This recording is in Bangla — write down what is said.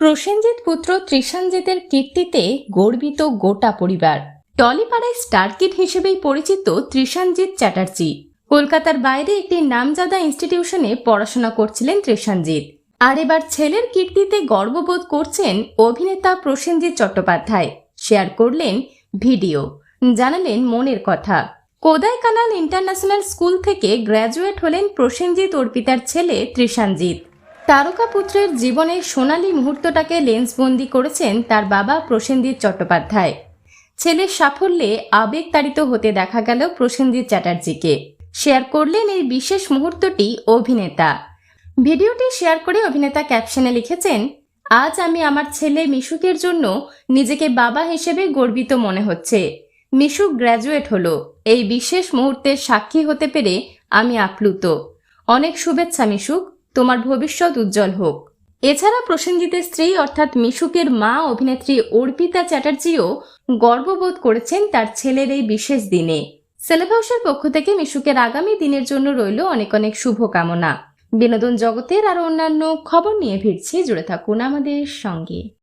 প্রসেনজিৎ পুত্র ত্রিশানজিতের কীর্তিতে গর্বিত গোটা পরিবার। টলিপাড়ায় স্টার কিড হিসেবেই পরিচিত ত্রিশানজিৎ চ্যাটার্জি। কলকাতার বাইরে একটি নামজাদা ইনস্টিটিউশনে পড়াশোনা করছিলেন ত্রিশানজিৎ। আর এবার ছেলের কীর্তিতে গর্ববোধ করছেন অভিনেতা প্রসেনজিৎ চট্টোপাধ্যায়। শেয়ার করলেন ভিডিও। জানালেন মনের কথা। কোদাইকানাল ইন্টারন্যাশনাল স্কুল থেকে গ্র্যাজুয়েট হলেন প্রসেনজিৎ অর্পিতার ছেলে ত্রিশানজিৎ। তারকা পুত্রের জীবনের সোনালী মুহূর্তটাকে লেন্সবন্দি করেছেন তার বাবা প্রসেনজিৎ চট্টোপাধ্যায়। ছেলের সাফল্যে আবেগতাড়িত হতে দেখা গেল প্রসেনজিৎ চ্যাটার্জিকে। শেয়ার করলেন এই বিশেষ মুহূর্তটি অভিনেতা। ভিডিওটি শেয়ার করে অভিনেতা ক্যাপশনে লিখেছেন, আজ আমি আমার ছেলে মিশুকের জন্য নিজেকে বাবা হিসেবে গর্বিত মনে হচ্ছে। মিশুক গ্র্যাজুয়েট হলো। এই বিশেষ মুহূর্তের সাক্ষী হতে পেরে আমি আপ্লুত। অনেক শুভেচ্ছা মিশুক। তোমার ভবিষ্যৎ উজ্জ্বল হোক। এছাড়া প্রসেনজিতের স্ত্রী অর্থাৎ মিশুকের মা অভিনেত্রী অর্পিতা চ্যাটার্জিও গর্ববোধ করেছেন তার ছেলের এই বিশেষ দিনে। সেলেব হাউসের পক্ষ থেকে মিশুকের আগামী দিনের জন্য রইল অনেক অনেক শুভকামনা। বিনোদন জগতের আরও অন্যান্য খবর নিয়ে ফিরছি, জুড়ে থাকুন আমাদের সঙ্গে।